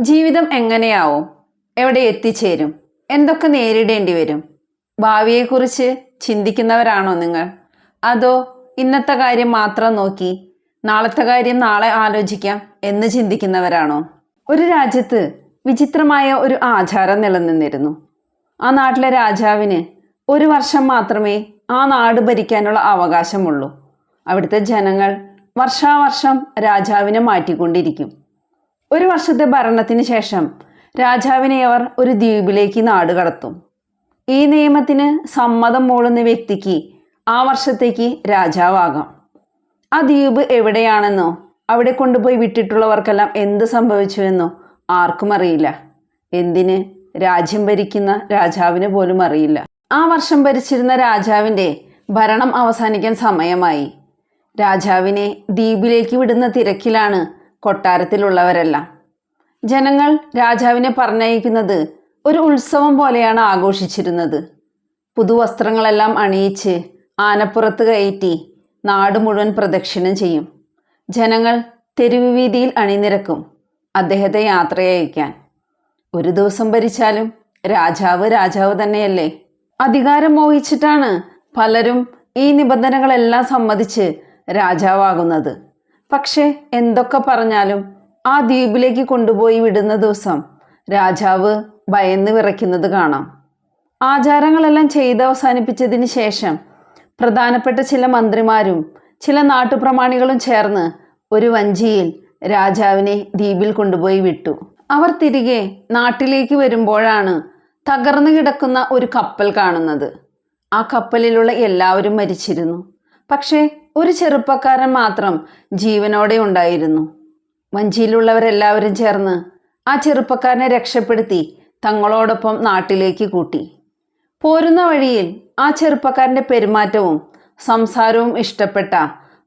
ജീവിതം എങ്ങനെയാവും? എവിടെ എത്തിച്ചേരും? എന്തൊക്കെ നേരിടേണ്ടി വരും? ഭാവിയെക്കുറിച്ച് ചിന്തിക്കുന്നവരാണോ നിങ്ങൾ? അതോ ഇന്നത്തെ കാര്യം മാത്രം നോക്കി നാളത്തെ കാര്യം നാളെ ആലോചിക്കാം എന്ന് ചിന്തിക്കുന്നവരാണോ? ഒരു രാജ്യത്ത് വിചിത്രമായ ഒരു ആചാരം നിലനിന്നിരുന്നു. ആ നാട്ടിലെ രാജാവിന് ഒരു വർഷം മാത്രമേ ആ നാട് ഭരിക്കാനുള്ള അവകാശമുള്ളൂ. അവിടുത്തെ ജനങ്ങൾ വർഷാവർഷം രാജാവിനെ മാറ്റിക്കൊണ്ടിരിക്കും. ഒരു വർഷത്തെ ഭരണത്തിന് ശേഷം രാജാവിനെ അവർ ഒരു ദ്വീപിലേക്ക് നാട് കടത്തും. ഈ നിയമത്തിന് സമ്മതം മൂളുന്ന വ്യക്തിക്ക് ആ വർഷത്തേക്ക് രാജാവാകാം. ആ ദ്വീപ് എവിടെയാണെന്നോ അവിടെ കൊണ്ടുപോയി വിട്ടിട്ടുള്ളവർക്കെല്ലാം എന്ത് സംഭവിച്ചുവെന്നോ ആർക്കും അറിയില്ല. എന്തിന്? രാജ്യം ഭരിക്കുന്ന രാജാവിന് പോലും അറിയില്ല. ആ വർഷം ഭരിച്ചിരുന്ന രാജാവിന്റെ ഭരണം അവസാനിക്കാൻ സമയമായി. രാജാവിനെ ദ്വീപിലേക്ക് വിടുന്ന തിരക്കിലാണ് കൊട്ടാരത്തിലുള്ളവരെല്ലാം. ജനങ്ങൾ രാജാവിനെ പറഞ്ഞയക്കുന്നത് ഒരു ഉത്സവം പോലെയാണ് ആഘോഷിച്ചിരുന്നത്. പുതുവസ്ത്രങ്ങളെല്ലാം അണിയിച്ച് ആനപ്പുറത്ത് കയറ്റി നാട് മുഴുവൻ പ്രദക്ഷിണം ചെയ്യും. ജനങ്ങൾ തെരുവ് വീതിയിൽ അണിനിരക്കും അദ്ദേഹത്തെ യാത്രയയക്കാൻ. ഒരു ദിവസം ഭരിച്ചാലും രാജാവ് രാജാവ് തന്നെയല്ലേ? അധികാരം മോഹിച്ചിട്ടാണ് പലരും ഈ നിബന്ധനകളെല്ലാം സമ്മതിച്ച് രാജാവാകുന്നത്. പക്ഷേ എന്തൊക്കെ പറഞ്ഞാലും ആ ദ്വീപിലേക്ക് കൊണ്ടുപോയി വിടുന്ന ദിവസം രാജാവ് ഭയന്ന് വിറയ്ക്കുന്നത് കാണാം. ആചാരങ്ങളെല്ലാം ചെയ്ത് അവസാനിപ്പിച്ചതിന് ശേഷം പ്രധാനപ്പെട്ട ചില മന്ത്രിമാരും ചില നാട്ടുപ്രമാണികളും ചേർന്ന് ഒരു വഞ്ചിയിൽ രാജാവിനെ ദ്വീപിൽ കൊണ്ടുപോയി വിട്ടു. അവർ തിരികെ നാട്ടിലേക്ക് വരുമ്പോഴാണ് തകർന്നു കിടക്കുന്ന ഒരു കപ്പൽ കാണുന്നത്. ആ കപ്പലിലുള്ള എല്ലാവരും മരിച്ചിരുന്നു. പക്ഷേ ഒരു ചെറുപ്പക്കാരൻ മാത്രം ജീവനോടെ ഉണ്ടായിരുന്നു. വഞ്ചിയിലുള്ളവരെല്ലാവരും ചേർന്ന് ആ ചെറുപ്പക്കാരനെ രക്ഷപ്പെടുത്തി തങ്ങളോടൊപ്പം നാട്ടിലേക്ക് കൂട്ടി. പോരുന്ന വഴിയിൽ ആ ചെറുപ്പക്കാരന്റെ പെരുമാറ്റവും സംസാരവും ഇഷ്ടപ്പെട്ട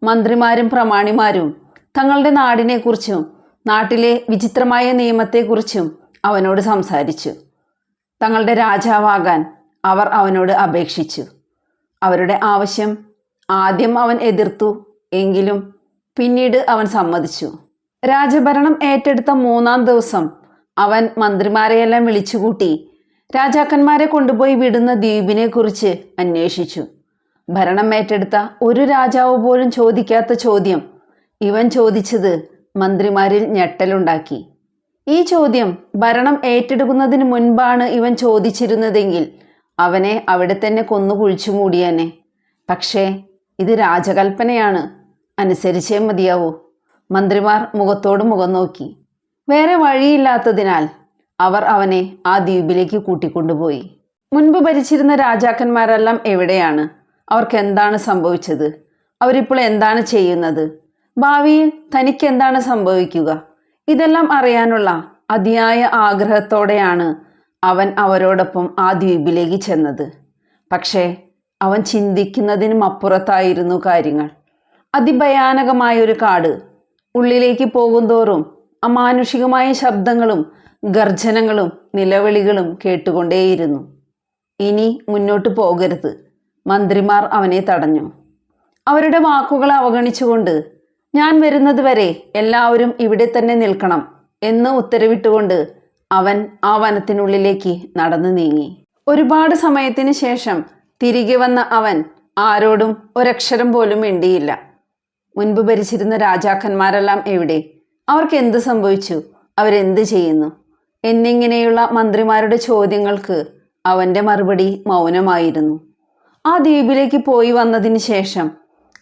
മന്ത്രിമാരും പ്രമാണിമാരും തങ്ങളുടെ നാടിനെക്കുറിച്ചും നാട്ടിലെ വിചിത്രമായ നിയമത്തെക്കുറിച്ചും അവനോട് സംസാരിച്ചു. തങ്ങളുടെ രാജാവാകാൻ അവർ അവനോട് അപേക്ഷിച്ചു. അവരുടെ ആവശ്യം ആദ്യം അവൻ എതിർത്തു എങ്കിലും പിന്നീട് അവൻ സമ്മതിച്ചു. രാജഭരണം ഏറ്റെടുത്ത മൂന്നാം ദിവസം അവൻ മന്ത്രിമാരെയെല്ലാം വിളിച്ചുകൂട്ടി രാജാക്കന്മാരെ കൊണ്ടുപോയി വിടുന്ന ദ്വീപിനെ കുറിച്ച് അന്വേഷിച്ചു. ഭരണം ഏറ്റെടുത്ത ഒരു രാജാവ് പോലും ചോദിക്കാത്ത ചോദ്യം. ഇവൻ ചോദിച്ചത് മന്ത്രിമാരിൽ ഞെട്ടലുണ്ടാക്കി. ഈ ചോദ്യം ഭരണം ഏറ്റെടുക്കുന്നതിന് മുൻപാണ് ഇവൻ ചോദിച്ചിരുന്നതെങ്കിൽ അവനെ അവിടെ തന്നെ കൊന്നു കുഴിച്ചു മൂടിയനെ. പക്ഷേ ഇത് രാജകൽപ്പനയാണ്. അനുസരിച്ചേ മതിയാവൂ. മന്ത്രിമാർ മുഖത്തോട് മുഖം നോക്കി. വേറെ വഴിയില്ലാത്തതിനാൽ അവർ അവനെ ആ ദ്വീപിലേക്ക് കൂട്ടിക്കൊണ്ടുപോയി. മുൻപ് ഭരിച്ചിരുന്ന രാജാക്കന്മാരെല്ലാം എവിടെയാണ്? അവർക്ക് എന്താണ് സംഭവിച്ചത്? അവരിപ്പോൾ എന്താണ് ചെയ്യുന്നത്? ഭാവിയിൽ തനിക്ക് എന്താണ് സംഭവിക്കുക? ഇതെല്ലാം അറിയാനുള്ള അതിയായ ആഗ്രഹത്തോടെയാണ് അവൻ അവരോടൊപ്പം ആ ദ്വീപിലേക്ക് ചെന്നത്. പക്ഷേ അവൻ ചിന്തിക്കുന്നതിനും അപ്പുറത്തായിരുന്നു കാര്യങ്ങൾ. അതിഭയാനകമായൊരു കാട്. ഉള്ളിലേക്ക് പോകുന്തോറും അമാനുഷികമായ ശബ്ദങ്ങളും ഗർജനങ്ങളും നിലവിളികളും കേട്ടുകൊണ്ടേയിരുന്നു. ഇനി മുന്നോട്ട് പോകരുത്. മന്ത്രിമാർ അവനെ തടഞ്ഞു. അവരുടെ വാക്കുകൾ അവഗണിച്ചുകൊണ്ട് ഞാൻ വരുന്നത് വരെ എല്ലാവരും ഇവിടെ തന്നെ നിൽക്കണം എന്ന് ഉത്തരവിട്ടുകൊണ്ട് അവൻ ആ വനത്തിനുള്ളിലേക്ക് നടന്നു നീങ്ങി. ഒരുപാട് സമയത്തിന് ശേഷം തിരികെ വന്ന അവൻ ആരോടും ഒരക്ഷരം പോലും മിണ്ടിയില്ല. മുൻപ് ഭരിച്ചിരുന്ന രാജാക്കന്മാരെല്ലാം എവിടെ? അവർക്ക് എന്ത് സംഭവിച്ചു? അവരെന്ത് ചെയ്യുന്നു? എന്നിങ്ങനെയുള്ള മന്ത്രിമാരുടെ ചോദ്യങ്ങൾക്ക് അവന്റെ മറുപടി മൗനമായിരുന്നു. ആ ദ്വീപിലേക്ക് പോയി വന്നതിന് ശേഷം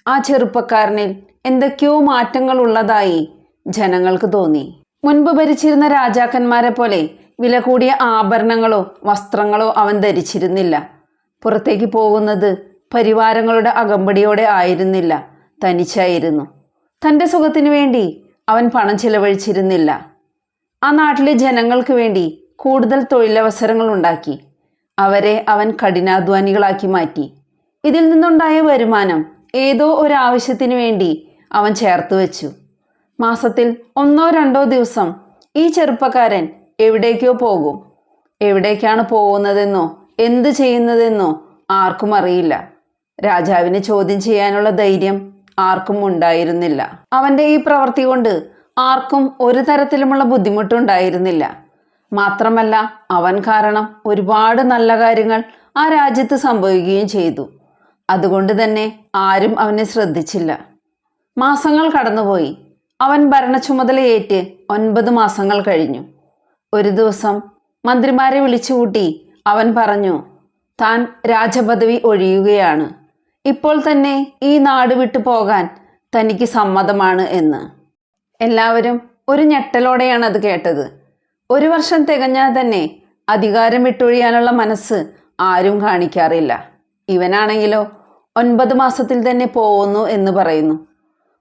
ആ ചെറുപ്പക്കാരനിൽ എന്തൊക്കെയോ മാറ്റങ്ങൾ ഉള്ളതായി ജനങ്ങൾക്ക് തോന്നി. മുൻപ് ഭരിച്ചിരുന്ന രാജാക്കന്മാരെ പോലെ വില കൂടിയ ആഭരണങ്ങളോ വസ്ത്രങ്ങളോ അവൻ ധരിച്ചിരുന്നില്ല. പുറത്തേക്ക് പോകുന്നത് പരിവാരങ്ങളുടെ അകമ്പടിയോടെ ആയിരുന്നില്ല. തനിച്ചായിരുന്നു. തന്റെ സുഖത്തിനു വേണ്ടി അവൻ പണം ചിലവഴിച്ചിരുന്നില്ല. ആ നാട്ടിലെ ജനങ്ങൾക്ക് വേണ്ടി കൂടുതൽ തൊഴിലവസരങ്ങൾ ഉണ്ടാക്കി. അവരെ അവൻ കഠിനാധ്വാനികളാക്കി മാറ്റി. ഇതിൽ നിന്നുണ്ടായ വരുമാനം ഏതോ ഒരു ആവശ്യത്തിനു വേണ്ടി അവൻ ചേർത്ത് വെച്ചു. മാസത്തിൽ ഒന്നോ രണ്ടോ ദിവസം ഈ ചെറുപ്പക്കാരൻ എവിടേക്കോ പോകും. എവിടേക്കാണ് പോകുന്നതെന്നോ എന്ത് ചെയ്യുന്നതെന്നോ ആർക്കും അറിയില്ല. രാജാവിനെ ചോദ്യം ചെയ്യാനുള്ള ധൈര്യം ആർക്കും ഉണ്ടായിരുന്നില്ല. അവന്റെ ഈ പ്രവൃത്തി കൊണ്ട് ആർക്കും ഒരു തരത്തിലുമുള്ള ബുദ്ധിമുട്ടുണ്ടായിരുന്നില്ല. മാത്രമല്ല അവൻ കാരണം ഒരുപാട് നല്ല കാര്യങ്ങൾ ആ രാജ്യത്ത് സംഭവിക്കുകയും ചെയ്തു. അതുകൊണ്ട് തന്നെ ആരും അവനെ ശ്രദ്ധിച്ചില്ല. മാസങ്ങൾ കടന്നുപോയി. അവൻ ഭരണ ചുമതലയേറ്റ് ഒൻപത് മാസങ്ങൾ കഴിഞ്ഞു. ഒരു ദിവസം മന്ത്രിമാരെ വിളിച്ചുകൂട്ടി അവൻ പറഞ്ഞു താൻ രാജപദവി ഒഴിയുകയാണ്. ഇപ്പോൾ തന്നെ ഈ നാട് വിട്ടു പോകാൻ തനിക്ക് സമ്മതമാണ് എന്ന്. എല്ലാവരും ഒരു ഞെട്ടലോടെയാണ് അത് കേട്ടത്. ഒരു വർഷം തികഞ്ഞാൽ തന്നെ അധികാരം വിട്ടൊഴിയാനുള്ള മനസ്സ് ആരും കാണിക്കാറില്ല. ഇവനാണെങ്കിലോ ഒൻപത് മാസത്തിൽ തന്നെ പോകുന്നു എന്ന് പറയുന്നു.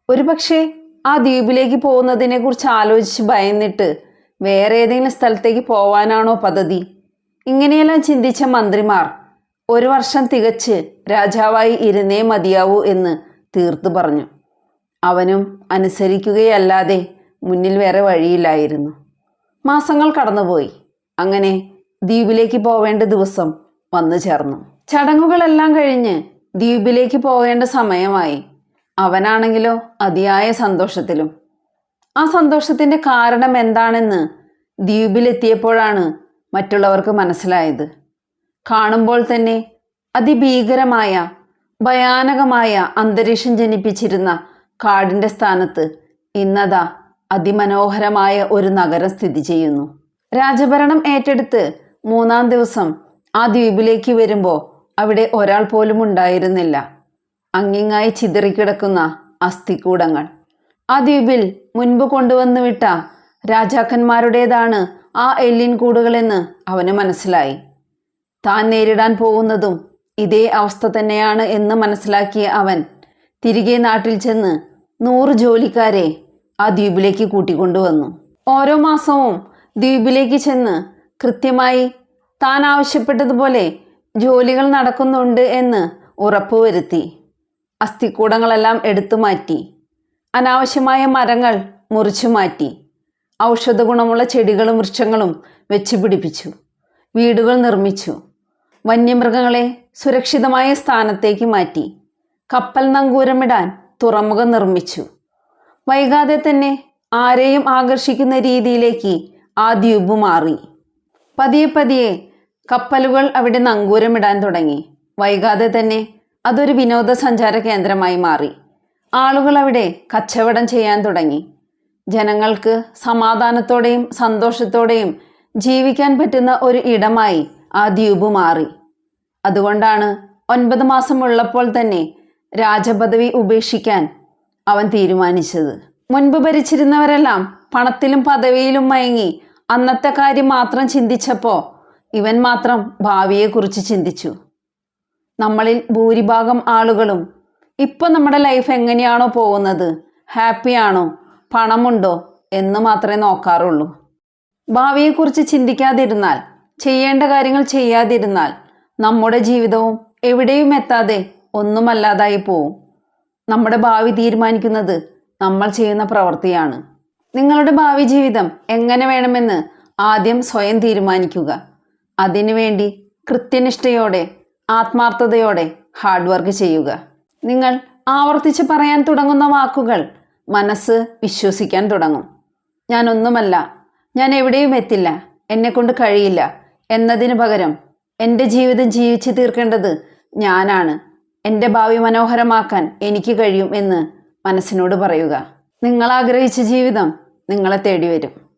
ഒരുപക്ഷെ ആ ദ്വീപിലേക്ക് പോകുന്നതിനെക്കുറിച്ച് ആലോചിച്ച് ഭയന്നിട്ട് വേറെ ഏതെങ്കിലും സ്ഥലത്തേക്ക് പോവാനാണോ പദ്ധതി? ഇങ്ങനെയെല്ലാം ചിന്തിച്ച മന്ത്രിമാർ ഒരു വർഷം തികച്ച് രാജാവായി ഇരുന്നേ മതിയാവൂ എന്ന് തീർത്തു പറഞ്ഞു. അവനും അനുസരിക്കുകയല്ലാതെ മുന്നിൽ വേറെ വഴിയില്ലായിരുന്നു. മാസങ്ങൾ കടന്നുപോയി. അങ്ങനെ ദ്വീപിലേക്ക് പോവേണ്ട ദിവസം വന്നു ചേർന്നു. ചടങ്ങുകളെല്ലാം കഴിഞ്ഞ് ദ്വീപിലേക്ക് പോകേണ്ട സമയമായി. അവനാണെങ്കിലോ അതിയായ സന്തോഷത്തിലും. ആ സന്തോഷത്തിന്റെ കാരണം എന്താണെന്ന് ദ്വീപിലെത്തിയപ്പോഴാണ് മറ്റുള്ളവർക്ക് മനസ്സിലായത്. കാണുമ്പോൾ തന്നെ അതിഭീകരമായ ഭയാനകമായ അന്തരീക്ഷം ജനിപ്പിച്ചിരുന്ന കാടിന്റെ സ്ഥാനത്ത് ഇന്നതാ അതിമനോഹരമായ ഒരു നഗരം സ്ഥിതി ചെയ്യുന്നു. രാജഭരണം ഏറ്റെടുത്ത് മൂന്നാം ദിവസം ആ ദ്വീപിലേക്ക് വരുമ്പോൾ അവിടെ ഒരാൾ പോലും ഉണ്ടായിരുന്നില്ല. അങ്ങിങ്ങായി ചിതറിക്കിടക്കുന്ന അസ്ഥിക്കൂടങ്ങൾ ആ ദ്വീപിൽ മുൻപ് കൊണ്ടുവന്നു വിട്ട രാജാക്കന്മാരുടേതാണ് ആ എല്ലിൻ കൂടുകളെന്ന് അവന് മനസ്സിലായി. താൻ നേരിടാൻ പോകുന്നതും ഇതേ അവസ്ഥ തന്നെയാണ് എന്ന് മനസ്സിലാക്കിയ അവൻ തിരികെ നാട്ടിൽ ചെന്ന് നൂറ് ജോലിക്കാരെ ആ ദ്വീപിലേക്ക് കൂട്ടിക്കൊണ്ടുവന്നു. ഓരോ മാസവും ദ്വീപിലേക്ക് ചെന്ന് കൃത്യമായി താൻ ആവശ്യപ്പെട്ടതുപോലെ ജോലികൾ നടക്കുന്നുണ്ട് എന്ന് ഉറപ്പുവരുത്തി അസ്ഥിക്കൂടങ്ങളെല്ലാം എടുത്തു മാറ്റി. അനാവശ്യമായ മരങ്ങൾ മുറിച്ചു മാറ്റി. ഔഷധ ഗുണമുള്ള ചെടികളും വൃക്ഷങ്ങളും വെച്ച് പിടിപ്പിച്ചു. വീടുകൾ നിർമ്മിച്ചു. വന്യമൃഗങ്ങളെ സുരക്ഷിതമായ സ്ഥാനത്തേക്ക് മാറ്റി. കപ്പൽ നങ്കൂരമിടാൻ തുറമുഖം നിർമ്മിച്ചു. വൈകാതെ തന്നെ ആരെയും ആകർഷിക്കുന്ന രീതിയിലേക്ക് ആ ദ്വീപ് മാറി. പതിയെ പതിയെ കപ്പലുകൾ അവിടെ നങ്കൂരമിടാൻ തുടങ്ങി. വൈകാതെ തന്നെ അതൊരു വിനോദസഞ്ചാര കേന്ദ്രമായി മാറി. ആളുകൾ അവിടെ കച്ചവടം ചെയ്യാൻ തുടങ്ങി. ജനങ്ങൾക്ക് സമാധാനത്തോടെയും സന്തോഷത്തോടെയും ജീവിക്കാൻ പറ്റുന്ന ഒരു ഇടമായി ആ ദ്വീപ് മാറി. അതുകൊണ്ടാണ് ഒൻപത് മാസമുള്ളപ്പോൾ തന്നെ രാജപദവി ഉപേക്ഷിക്കാൻ അവൻ തീരുമാനിച്ചത്. മുൻപ് ഭരിച്ചിരുന്നവരെല്ലാം പണത്തിലും പദവിയിലും മയങ്ങി അന്നത്തെ കാര്യം മാത്രം ചിന്തിച്ചപ്പോൾ ഇവൻ മാത്രം ഭാവിയെക്കുറിച്ച് ചിന്തിച്ചു. നമ്മളിൽ ഭൂരിഭാഗം ആളുകളും ഇപ്പം നമ്മുടെ ലൈഫ് എങ്ങനെയാണോ പോകുന്നത്? ഹാപ്പിയാണോ പണമുണ്ടോ എന്ന് മാത്രമേ നോക്കാറുള്ളൂ. ഭാവിയെക്കുറിച്ച് ചിന്തിക്കാതിരുന്നാൽ ചെയ്യേണ്ട കാര്യങ്ങൾ ചെയ്യാതിരുന്നാൽ നമ്മുടെ ജീവിതവും എവിടെയും എത്താതെ ഒന്നുമല്ലാതായി പോവും. നമ്മുടെ ഭാവി തീരുമാനിക്കുന്നത് നമ്മൾ ചെയ്യുന്ന പ്രവൃത്തിയാണ്. നിങ്ങളുടെ ഭാവി ജീവിതം എങ്ങനെ വേണമെന്ന് ആദ്യം സ്വയം തീരുമാനിക്കുക. അതിനുവേണ്ടി കൃത്യനിഷ്ഠയോടെ ആത്മാർത്ഥതയോടെ ഹാർഡ് വർക്ക് ചെയ്യുക. നിങ്ങൾ ആവർത്തിച്ച് പറയാൻ തുടങ്ങുന്ന വാക്കുകൾ മനസ്സ് വിശ്വസിക്കാൻ തുടങ്ങും. ഞാനൊന്നുമല്ല ഞാൻ എവിടെയും എത്തില്ല എന്നെക്കൊണ്ട് കഴിയില്ല എന്നതിന് പകരം എന്റെ ജീവിതം ജീവിച്ചു തീർക്കേണ്ടത് ഞാനാണ്. എന്റെ ഭാവി മനോഹരമാക്കാൻ എനിക്ക് കഴിയും എന്ന് മനസ്സിനോട് പറയുക. നിങ്ങൾ ആഗ്രഹിച്ച ജീവിതം നിങ്ങളെ തേടി വരും